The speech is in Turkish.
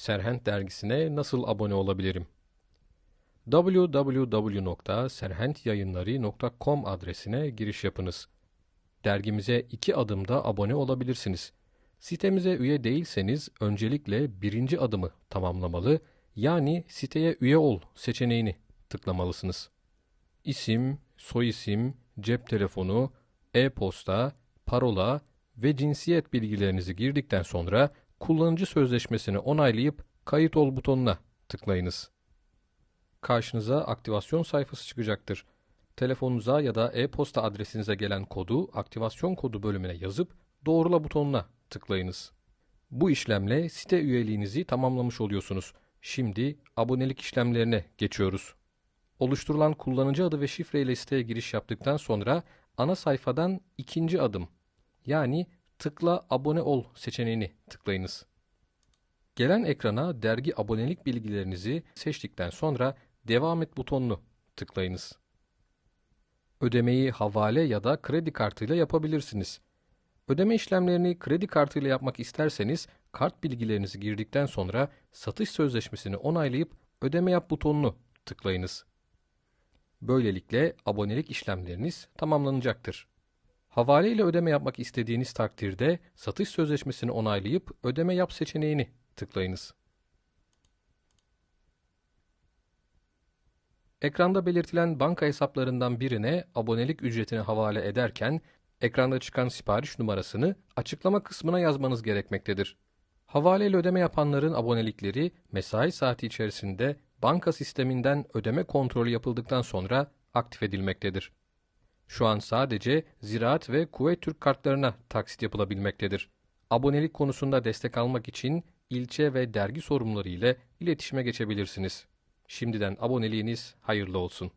Serhent dergisine nasıl abone olabilirim? www.serhentyayınları.com adresine giriş yapınız. Dergimize iki adımda abone olabilirsiniz. Sitemize üye değilseniz öncelikle birinci adımı tamamlamalı, yani siteye üye ol seçeneğini tıklamalısınız. İsim, soyisim, cep telefonu, e-posta, parola ve cinsiyet bilgilerinizi girdikten sonra kullanıcı sözleşmesini onaylayıp kayıt ol butonuna tıklayınız. Karşınıza aktivasyon sayfası çıkacaktır. Telefonunuza ya da e-posta adresinize gelen kodu aktivasyon kodu bölümüne yazıp doğrula butonuna tıklayınız. Bu işlemle site üyeliğinizi tamamlamış oluyorsunuz. Şimdi abonelik işlemlerine geçiyoruz. Oluşturulan kullanıcı adı ve şifre ile siteye giriş yaptıktan sonra ana sayfadan ikinci adım yani tıkla abone ol seçeneğini tıklayınız. Gelen ekrana dergi abonelik bilgilerinizi seçtikten sonra devam et butonunu tıklayınız. Ödemeyi havale ya da kredi kartıyla yapabilirsiniz. Ödeme işlemlerini kredi kartıyla yapmak isterseniz kart bilgilerinizi girdikten sonra satış sözleşmesini onaylayıp ödeme yap butonunu tıklayınız. Böylelikle abonelik işlemleriniz tamamlanacaktır. Havale ile ödeme yapmak istediğiniz takdirde satış sözleşmesini onaylayıp ödeme yap seçeneğini tıklayınız. Ekranda belirtilen banka hesaplarından birine abonelik ücretini havale ederken ekranda çıkan sipariş numarasını açıklama kısmına yazmanız gerekmektedir. Havale ile ödeme yapanların abonelikleri mesai saati içerisinde banka sisteminden ödeme kontrolü yapıldıktan sonra aktif edilmektedir. Şu an sadece Ziraat ve Kuveyt Türk kartlarına taksit yapılabilmektedir. Abonelik konusunda destek almak için ilçe ve dergi sorumluları ile iletişime geçebilirsiniz. Şimdiden aboneliğiniz hayırlı olsun.